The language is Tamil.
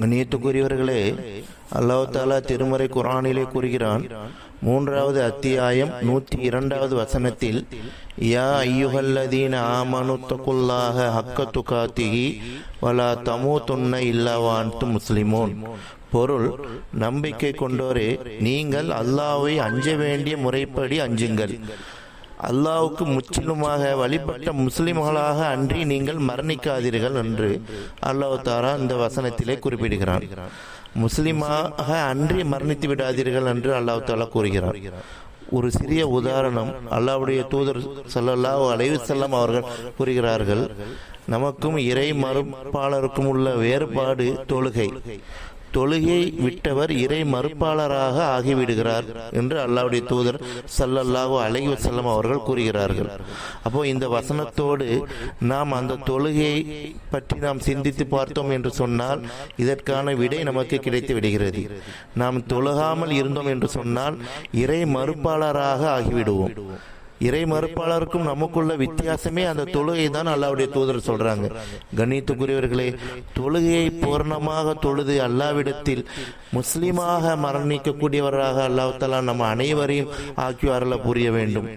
கண்ணியத்துக்குரியவர்களே அல்லாஹ் தாலா திருமறை குரானிலே கூறுகிறான் மூன்றாவது அத்தியாயம் நூற்றி இரண்டாவது வசனத்தில் யா ஐயுகல்லதீன ஆமனு தகுல்லாக ஹக்க துகாத்திகி வலா தமோ துன்ன இல்லாவான்து முஸ்லிமோன். பொருள் நம்பிக்கை கொண்டோரே நீங்கள் அல்லாவை அஞ்ச வேண்டிய முறைப்படி அஞ்சுங்கள். அல்லாவுக்கு முற்றிலுமாக வழிபட்ட முஸ்லிம்களாக அன்றி நீங்கள் மரணிக்காதீர்கள் என்று அல்லாஹ் தாரா இந்த வசனத்திலே குறிப்பிடுகிறான். முஸ்லிமாக அன்றி மரணித்து விடாதீர்கள் என்று அல்லாஹ் தாலா கூறுகிறார் ஒரு சிறிய உதாரணம் அல்லாவுடைய தூதர் சல்லல்லா அலைவு செல்லம் அவர்கள் கூறுகிறார்கள் நமக்கும் இறை மறுப்பாளருக்கும் உள்ள வேறுபாடு தொழுகை. தொழுகை விட்டவர் இறை மறுப்பாளராக ஆகிவிடுகிறார் என்று அல்லாவுடைய தூதர் சல்லல்லாஹு அலை வசல்லம் அவர்கள் கூறுகிறார்கள். அப்போ இந்த வசனத்தோடு நாம் அந்த தொழுகையை பற்றி நாம் சிந்தித்து பார்த்தோம் என்று சொன்னால் இதற்கான விடை நமக்கு கிடைத்து விடுகிறது. நாம் தொழுகாமல் இருந்தோம் என்று சொன்னால் இறை மறுப்பாளராக ஆகிவிடுவோம். இறை மறுப்பாளருக்கும் நமக்குள்ள வித்தியாசமே அந்த தொழுகை தான் அல்லாவுடைய தூதர் சொல்றாங்க. கணித்துக்குரியவர்களே தொழுகையை பூர்ணமாக தொழுது அல்லாவிடத்தில் முஸ்லீமாக மரணிக்கக்கூடியவராக அல்லாஹ் நம்ம அனைவரையும் ஆக்கி அருள புரிய வேண்டும்.